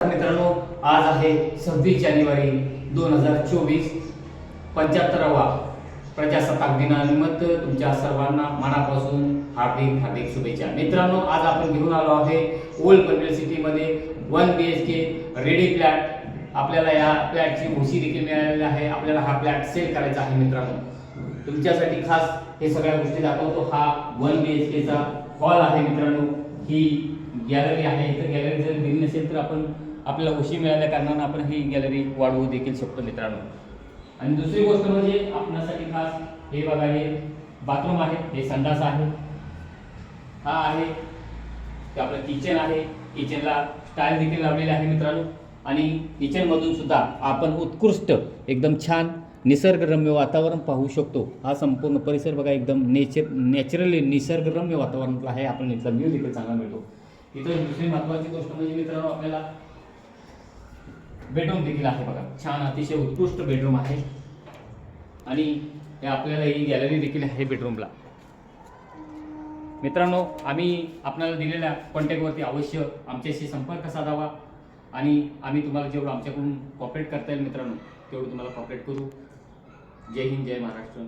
मित्रांनो आज आहे सव्वीस जानेवारी दोन हजार चोवीस पंच्याहत्तरावा प्रजासत्ताक दिनानिमित्त तुमच्या सर्वांना मनापासून हार्दिक हार्दिक शुभेच्छा. मित्रांनो आज आपण घेऊन आलो आहे ओल्ड पनवेल सिटीमध्ये one B H K ready flat आपल्याला या फ्लॅटची भूशी देखील मिळालेली आहे. आपल्याला हा फ्लॅट सेल करायचा आहे मित्रांनो. तुमच्यासाठी खास हे सगळ्या गोष्टी दाखवतो. हा वन बी एच केचा हॉल आहे मित्रांनो. ही गॅलरी आहे. तर गॅलरी जर दिली नसेल तर आपण आपल्याला उशी मिळाल्या कारणानं आपण ही गॅलरी वाढवू देखील शकतो मित्रांनो. आणि दुसरी गोष्ट म्हणजे आपणासाठी खास हे बघा हे बाथरूम आहे हे संडास आहे. हा आहे ते आपलं किचन आहे. किचनला टाईल देखील लावलेले आहे मित्रांनो. आणि किचनमधून सुद्धा आपण उत्कृष्ट एकदम छान निसर्गरम्य वातावरण पाहू शकतो. हा संपूर्ण परिसर बघा एकदम नेचर नॅचरली निसर्गरम्य वातावरणातला आहे. आपण इथला व्ह्यू देखील चांगला मिळतो. इथं दुसरी महत्वाची गोष्ट म्हणजे मित्रांनो आपल्याला बेडरूम देखील आहे बघा. छान अतिशय उत्कृष्ट बेडरूम आहे. आणि हे आपल्याला ही गॅलरी देखील आहे बेडरूमला मित्रांनो आम्ही आपल्याला दिलेल्या कॉन्टॅक्टवरती अवश्य आमच्याशी संपर्क साधावा. आणि आम्ही तुम्हाला जेवढं आमच्याकडून कॉपरेट करता येईल मित्रांनो तेवढं तुम्हाला कॉपरेट करू. जय हिंद जय महाराष्ट्र.